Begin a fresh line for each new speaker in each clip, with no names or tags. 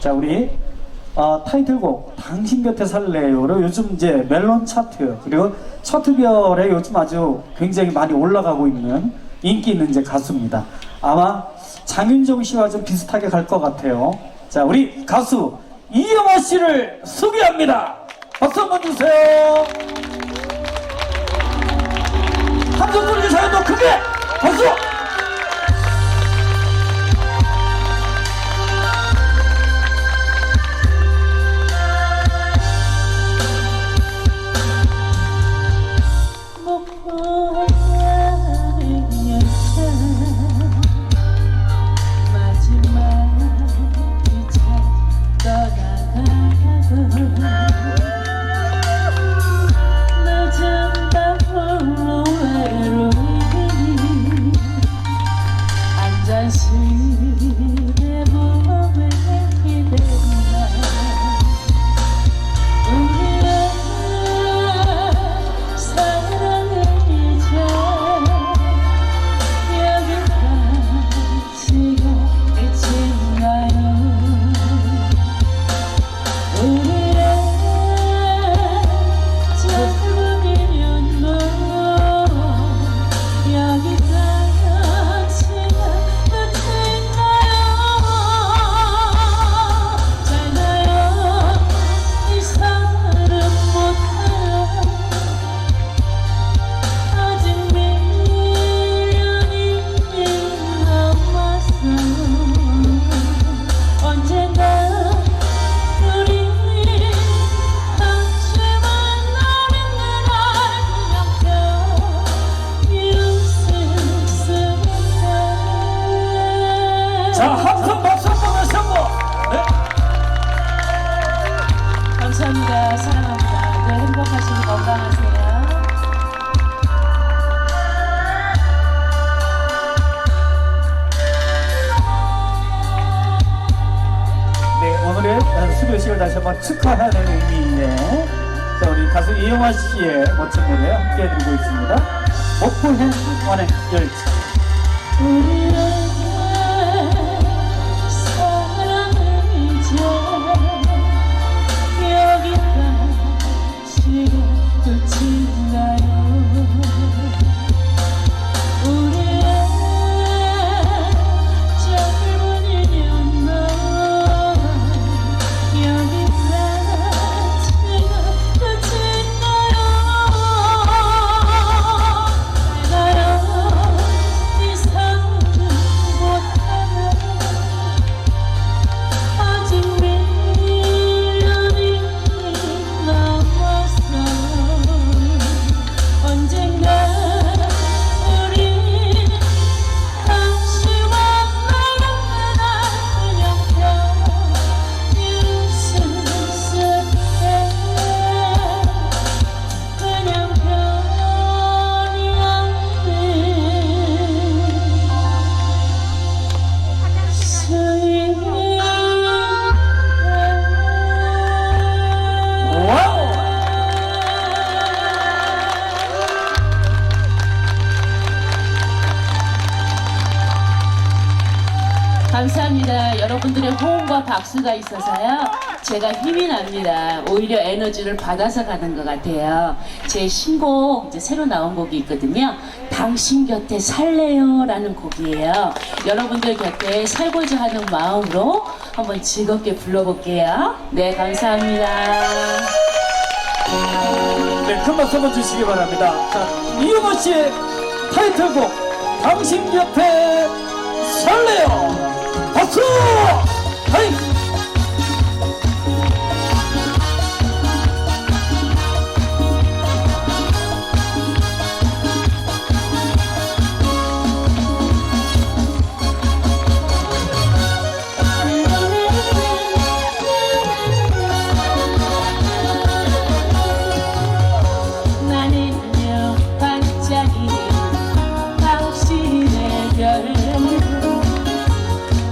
자, 우리 어, 타이틀곡 당신 곁에 살래요로 요즘 이제 멜론 차트 그리고 차트별에 요즘 아주 굉장히 많이 올라가고 있는 인기 있는 이제 가수입니다. 아마 장윤정 씨와 좀 비슷하게 갈 것 같아요. 자, 우리 가수 이영아 씨를 소개합니다. 박수 한번 주세요. 한손 들리게 잘도 크게 박수!
다시
한번 축하하는 의미에 자, 우리 가수 이영화 씨의 멋진 노래 함께 해드리고 있습니다. 목포행 완행 열차.
감사합니다. 여러분들의 호응과 박수가 있어서요. 제가 힘이 납니다. 오히려 에너지를 받아서 가는 것 같아요. 제 신곡 이제 새로 나온 곡이 있거든요. 당신 곁에 살래요 라는 곡이에요. 여러분들 곁에 살고자 하는 마음으로 한번 즐겁게 불러볼게요. 네, 감사합니다.
네, 큰 박수 한번 주시기 바랍니다. 자, 이영화 씨의 타이틀곡 당신 곁에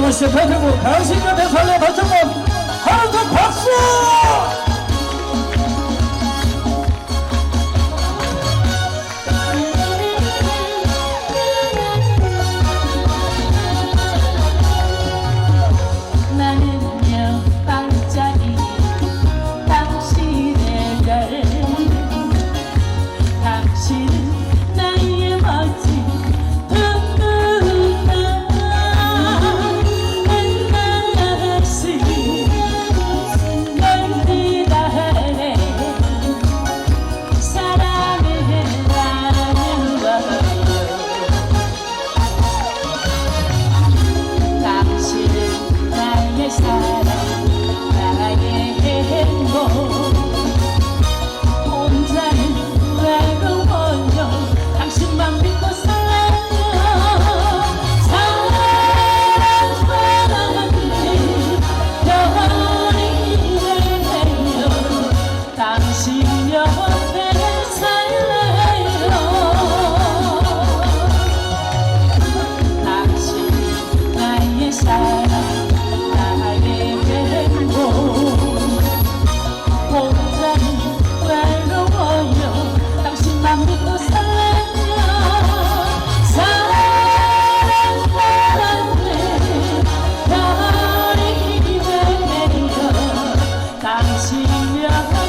타이틀곡 당신 곁에 살래 발전곡 心呀。